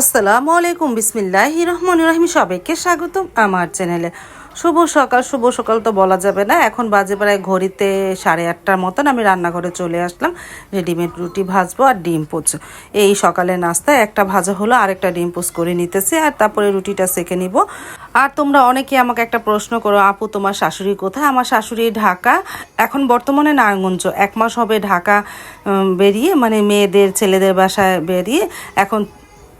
আসসালামু আলাইকুম বিসমিল্লাহ রহমান রহিম। সবাইকে স্বাগতম আমার চ্যানেলে। শুভ সকাল শুভ সকাল তো বলা যাবে না। এখন বাজে প্রায় ঘড়িতে সাড়ে আটটার মতন। আমি রান্নাঘরে চলে আসলাম। রেডিমেড রুটি ভাজবো আর ডিম পোচ। এই সকালে নাস্তায় একটা ভাজা হলো আর একটা ডিম পোচ করে নিতেছে আর তারপরে রুটিটা সেকে নিব। আর তোমরা অনেকে আমাকে একটা প্রশ্ন করো, আপু, তোমার শাশুড়ি কোথায়? আমার শাশুড়ি ঢাকা। এখন বর্তমানে নারায়ণগঞ্জ। এক মাস হবে ঢাকা বেরিয়ে মানে মেয়েদের, ছেলেদের বাসায় বেরিয়ে। এখন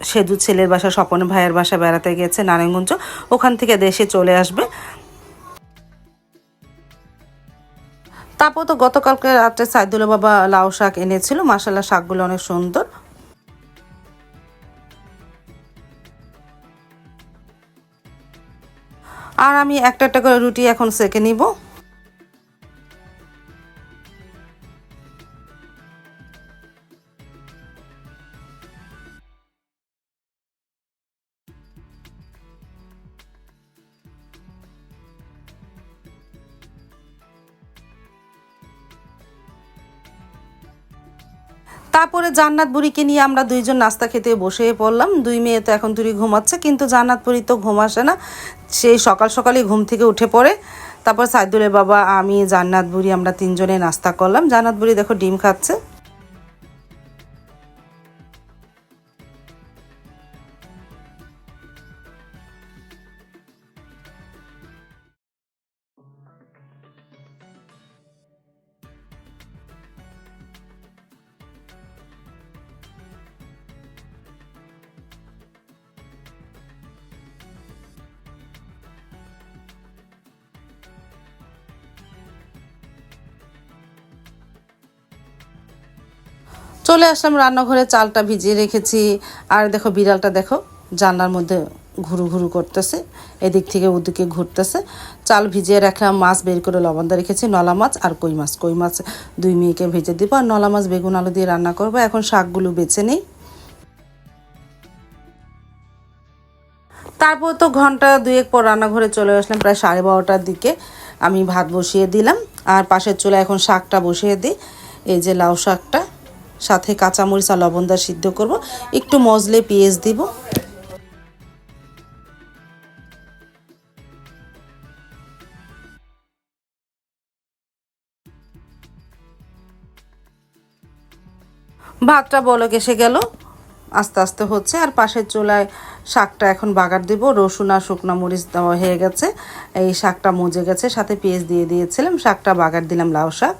সেদু ছেলের বাসা, স্বপন ভাইয়ের বাসা বেড়াতে গেছে নারায়ণগঞ্জ। ওখান থেকে দেশে চলে আসবে। তারপর তো গতকালকে রাত্রে সাইদুল বাবা লাউ শাক এনেছিল। মাসাল্লাহ শাকগুলো অনেক সুন্দর। আর আমি একটা একটা করে রুটি এখন সেকে নিব। তারপরে জান্নাত বুড়িকে নিয়ে আমরা দুইজন নাস্তা খেতে বসে পড়লাম। দুই মেয়ে তো এখন তুই ঘুমাচ্ছে, কিন্তু জান্নাত বুড়ি তো ঘুম আসে না। সেই সকাল সকালই ঘুম থেকে উঠে পড়ে। তারপর সাইদুলের বাবা, আমি, জান্নাত বুড়ি আমরা তিনজনে নাস্তা করলাম। জান্নাত বুড়ি দেখো ডিম খাচ্ছে। চলে আসলাম রান্নাঘরে, চালটা ভিজিয়ে রেখেছি। আর দেখো, বিড়ালটা দেখো, জানলার মধ্যে ঘুরু ঘুরু করতেছে, এদিক থেকে ওদিকে ঘুরতেছে। চাল ভিজিয়ে রাখলাম, মাছ বের করে লবণদা রেখেছি, নলা মাছ আর কই মাছ কই মাছ দুই মেয়েকে ভেজে দিব। আর নলা মাছ বেগুন, আলু দিয়ে রান্না করব, এখন শাকগুলো বেছে নেই। তারপর তো ঘণ্টা দুয়েক পর রান্নাঘরে চলে আসলাম, প্রায় সাড়ে বারোটার দিকে। আমি ভাত বসিয়ে দিলাম, আর পাশের চুলা এখন শাকটা বসিয়ে দিই, এই যে লাউ শাকটা। সাথে কাঁচামরিচ আর লবণদা সিদ্ধ করব। একটু মজলে পেঁয়াজ দিব। ভাতটা বলক এসে গেল। আস্তে আস্তে হচ্ছে। আর পাশের চুলায় শাকটা এখন বাগার দিব। রসুন আর শুকনো মরিচ দেওয়া হয়ে গেছে। এই শাকটা মজে গেছে। সাথে পেঁয়াজ দিয়ে দিয়েছিলাম। শাকটা বাগার দিলাম লাউ শাক।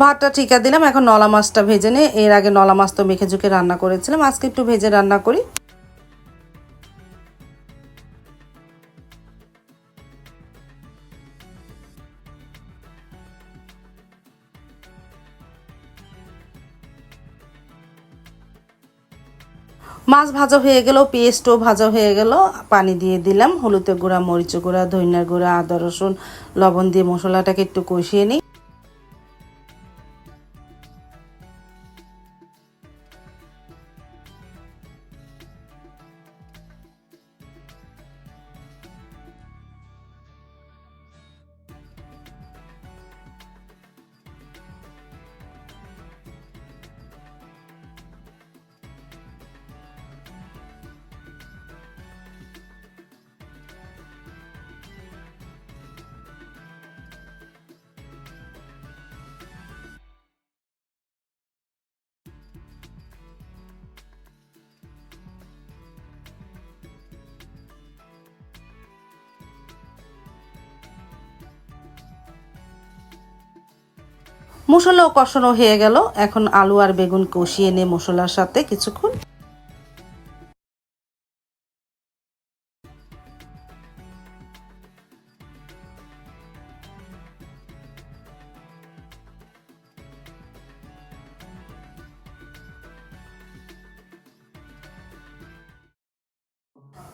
ভাতটা ঠিকা দিলাম, এখন নলা মাছটা ভেজে নে এর আগে নলা মাছ তো মেখে ঝুঁকে রান্না করেছিলাম, আজকে একটু ভেজে রান্না করি। মাছ ভাজা হয়ে গেল, পেস্টও ভাজা হয়ে গেল, পানি দিয়ে দিলাম, হলুদের গুঁড়া মরিচ গুঁড়া, ধনিয়ার গুঁড়া, আদা রসুন, লবণ দিয়ে মশলাটাকে একটু কষিয়ে নিই। মশলাও কষানো হয়ে গেল। এখন আলু আর বেগুন কষিয়ে নিয়ে মশলার সাথে কিছুক্ষণ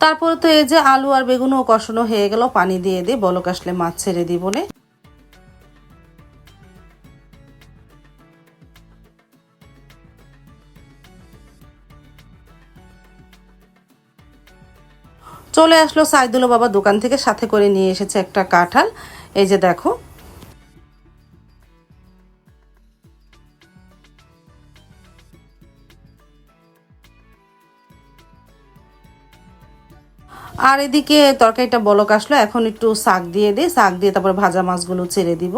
তারপরে তো এই যে আলু আর বেগুনও কষানো হয়ে গেল। পানি দিয়ে দিয়ে বলক আসলে মাছ ছেড়ে দিব আসলো সাইদুল বাবা দোকান থেকে, সাথে করে নিয়ে এসেছে একটা কাঁঠাল। এই যে দেখো। আর এদিকে তরকারিটা বলক আসলো, এখন একটু শাক দিয়ে দিই, শাক দিয়ে তারপর ভাজা মাছগুলো ছেড়ে দিব।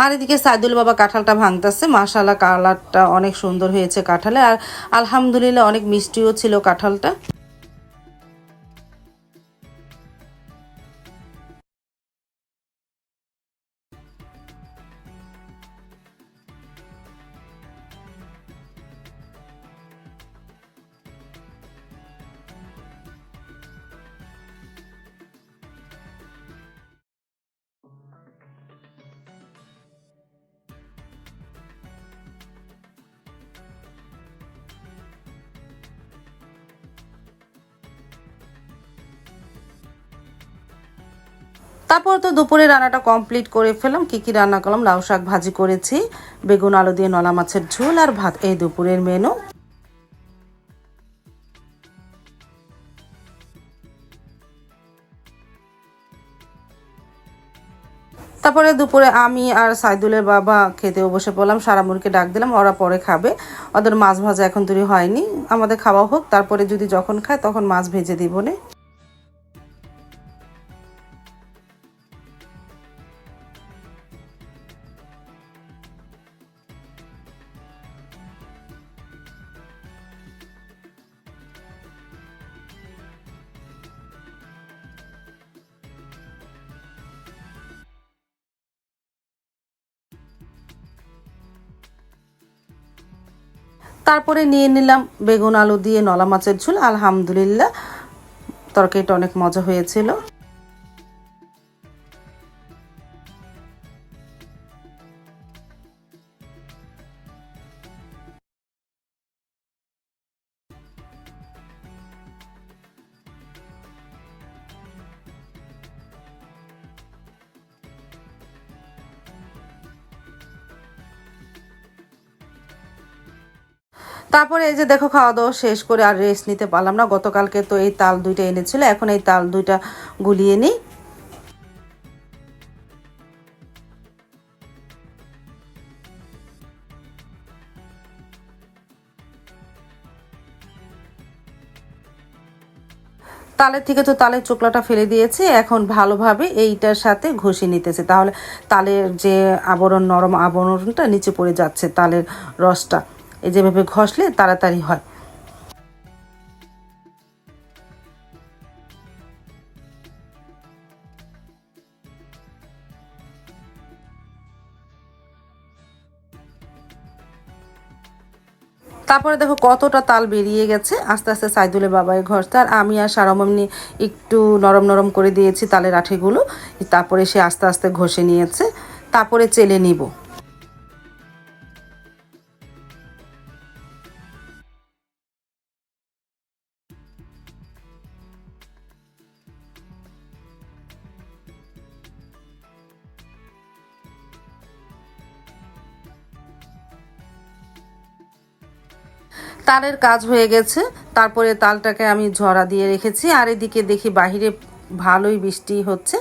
আর এদিকে সাইদুল বাবা কাঁঠালটা ভাঙতেছে। মাশাল্লাহ কালারটা অনেক সুন্দর হয়েছে কাঁঠালে। আর আলহামদুলিল্লাহ অনেক মিষ্টিও ছিল কাঁঠালটা। তারপর তো দুপুরে রান্নাটা কমপ্লিট করে ফেলাম কি কি রান্না করলাম? লাউ শাক ভাজি করেছি, বেগুন আলু দিয়ে নলা মাছের ঝোল আর ভাত। এই দুপুরের মেনু তারপরে দুপুরে আমি আর সাইদুলের বাবা খেতেও বসে পড়লাম। সারামুরকে ডাক দিলাম, ওরা পরে খাবে। ওদের মাছ ভাজা এখন তৈরি হয়নি। আমাদের খাওয়া হোক। তারপরে যদি যখন খায়, তখন মাছ ভেজে দিব নে তারপরে নিয়ে নিলাম বেগুন আলু দিয়ে নলা মাছের ঝুল। আলহামদুলিল্লাহ তরকারিটা অনেক মজা হয়েছিল। তারপরে এই যে দেখো খাওয়া দাওয়া শেষ করে আর রেস্ট নিতে পারলাম না। গতকালকে তো এই তাল দুইটা এনেছিল, এখন এই তাল দুইটা গুলিয়ে নিই। তালের থেকে তো তালের চোকলাটা ফেলে দিয়েছে, এখন ভালোভাবে এইটার সাথে ঘষে নিতেছে। তাহলে তালের যে আবরণ, নরম আবরণটা নিচে পড়ে যাচ্ছে, তালের রসটা। এই যেভাবে ঘষলে তাড়াতাড়ি হয়। তারপরে দেখো কতটা তাল বেরিয়ে গেছে। আস্তে আস্তে সাইদুলের বাবাই ঘরটা, আর আমি আর সারমনি একটু নরম নরম করে দিয়েছি তালের আঠিগুলো। তারপরে সে আস্তে আস্তে ঘষে নিয়েছে। তারপরে চেলে নিব। তালের কাজ হয়ে গেছে। তারপরে তালটাকে আমি ঝরা দিয়ে রেখেছি। আর এদিকে দেখি বাহিরে ভালোই বৃষ্টি হচ্ছে।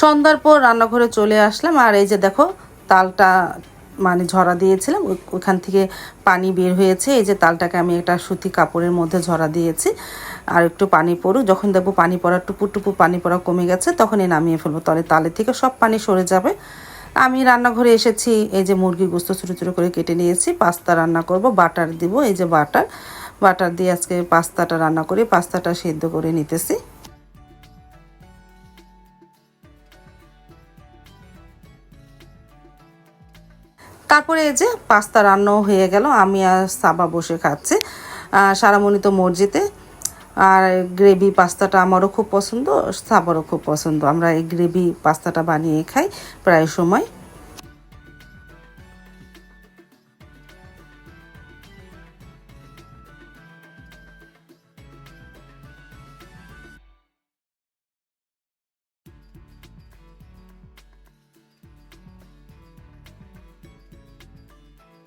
সন্ধ্যার পর রান্নাঘরে চলে আসলাম। আর এই যে দেখো, তালটা মানে ঝরা দিয়েছিলাম ওখান থেকে পানি বের হয়েছে, এই যে তালটাকে আমি একটা সুতি কাপড়ের মধ্যে ঝরা দিয়েছি, আর একটু পানি পড়ুক, যখন দেখব পানি পড়া টুপু টুপু পানি পড়া কমে গেছে, তখনই নামিয়ে ফেলব তাহলে তালের থেকে সব পানি সরে যাবে। আমি রান্নাঘরে এসেছি, এই যে মুরগি গোস্ত ছোটো ছোটো করে কেটে নিয়েছি, পাস্তা রান্না করব, বাটার দিব, এই যে বাটার বাটার দিয়ে আজকে পাস্তাটা রান্না করে, পাস্তাটা সেদ্ধ করে নিতেছি। তারপরে এই যে পাস্তা রান্নাও হয়ে গেল, আমি আর সাবা বসে খাচ্ছি। সারামণি তো মসজিদে, আর গ্রেভি পাস্তাটা আমারও খুব পছন্দ, সাবারও খুব পছন্দ। আমরা এই গ্রেভি পাস্তাটা বানিয়ে খাই প্রায় সময়।